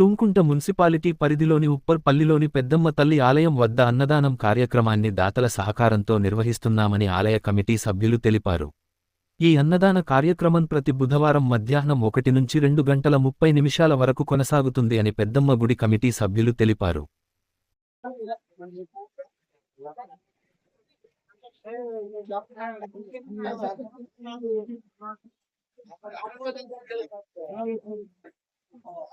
Tumkunta municipality పరిధిలోని ఉప్పర్పల్లిలోని పెద్దమ్మ తల్లి ఆలయం వద్ద అన్నదానం కార్యక్రమాన్ని దాతల సహకారంతో నిర్వహిస్తున్నామని ఆలయ కమిటీ సభ్యులు తెలిపారు. ఈ అన్నదాన కార్యక్రమం ప్రతి బుధవారం మధ్యాహ్నం ఒకటి నుంచి రెండు గంటల ముప్పై నిమిషాల వరకు కొనసాగుతుంది అని పెద్దమ్మ గుడి కమిటీ సభ్యులు తెలిపారు.